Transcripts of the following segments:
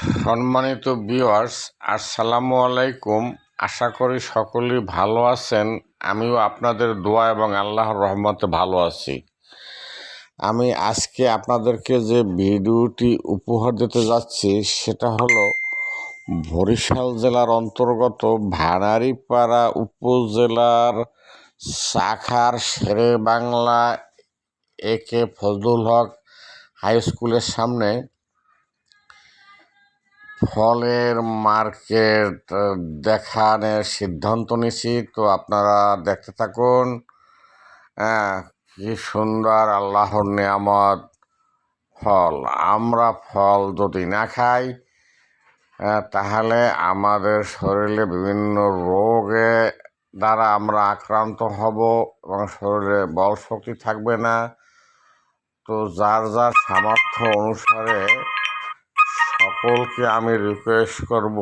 সম্মানিত ভিউয়ার্স আসসালামু আলাইকুম। আশা করি সকলেই ভালো আছেন। আমিও আপনাদের দোয়া এবং আল্লাহর রহমতে ভালো আছি। আমি আজকে আপনাদেরকে যে ভিডিওটি উপহার দিতে যাচ্ছি, সেটা হলো বরিশাল জেলার অন্তর্গত ভাড়ারিপাড়া উপজেলার শাখার Sher e Bangla A K Fazlul Huq high স্কুলের সামনে ফলের মার্কেট দেখানোর সিদ্ধান্ত নিছি তো আপনারা দেখতে থাকুন। হ্যাঁ কী সুন্দর আল্লাহর নিয়ামত ফল। আমরা ফল যদি না খাই তাহলে আমাদের শরীরে বিভিন্ন রোগে দ্বারা আমরা আক্রান্ত হব এবং শরীরে বল শক্তি থাকবে না। তো যার যার সামর্থ্য অনুসারে সকলকে আমি রিকোয়েস্ট করব,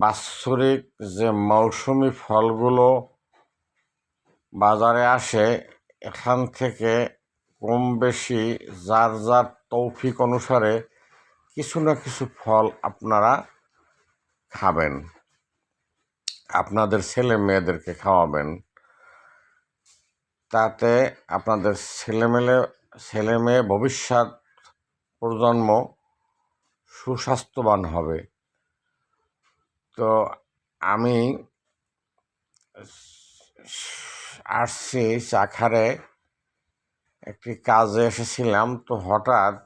বাৎসরিক যে মৌসুমি ফলগুলো বাজারে আসে, এখান থেকে কম বেশি যার যার তৌফিক অনুসারে কিছু না কিছু ফল আপনারা খাবেন। আপনাদের ছেলে মেয়েদেরকে খাওয়াবেন। তাতে আপনাদের ছেলেমেলে, ছেলে মেয়ে ভবিষ্যৎ প্রজন্ম সুস্বাস্থ্যবান হবে। তো আমি আসছি চাখারে একটি কাজে এসেছিলাম, তো হঠাৎ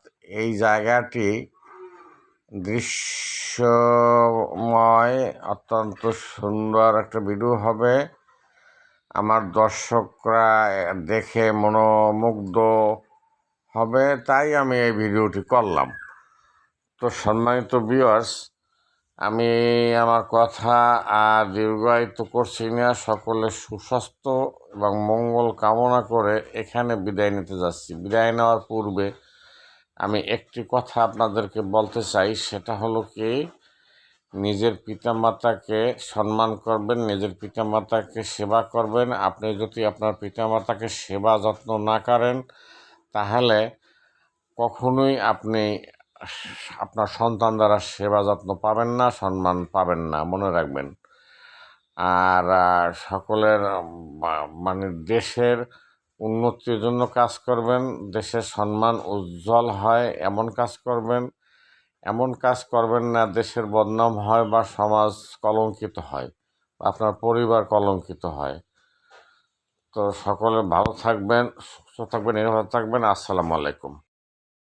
এই জায়গাটি দৃশ্যময়, অত্যন্ত সুন্দর একটা ভিডিও হবে। আমার দর্শকরা দেখে মনোমুগ্ধ হবে, তাই আমি এই ভিডিওটি করলাম। তো সম্মানিত ভিউয়ার্স আমি আমার কথা আর দীর্ঘায়িত করছি না। সকলের সুস্বাস্থ্য এবং মঙ্গল কামনা করে এখানে বিদায় নিতে যাচ্ছি। বিদায় নেওয়ার পূর্বে আমি একটি কথা আপনাদেরকে বলতে চাই। সেটা হলো কি, নিজের পিতামাতাকে সম্মান করবেন, নিজের পিতামাতাকে সেবা করবেন। আপনি যদি আপনার পিতামাতাকে সেবা যত্ন না করেন, তাহলে কখনোই আপনি আপনার সন্তান দ্বারা সেবা যত্ন পাবেন না, সম্মান পাবেন না, মনে রাখবেন। আর সকলের মানে দেশের উন্নতির জন্য কাজ করবেন, দেশের সম্মান উজ্জ্বল হয়, এমন কাজ করবেন, এমন কাজ করবেন না দেশের বদনাম হয় বা সমাজ কলঙ্কিত হয় আপনার পরিবার কলঙ্কিত হয়। তো সকলে ভালো থাকবেন, সুস্থ থাকবেন, নিরাপদ থাকবেন, আসসালামু আলাইকুম।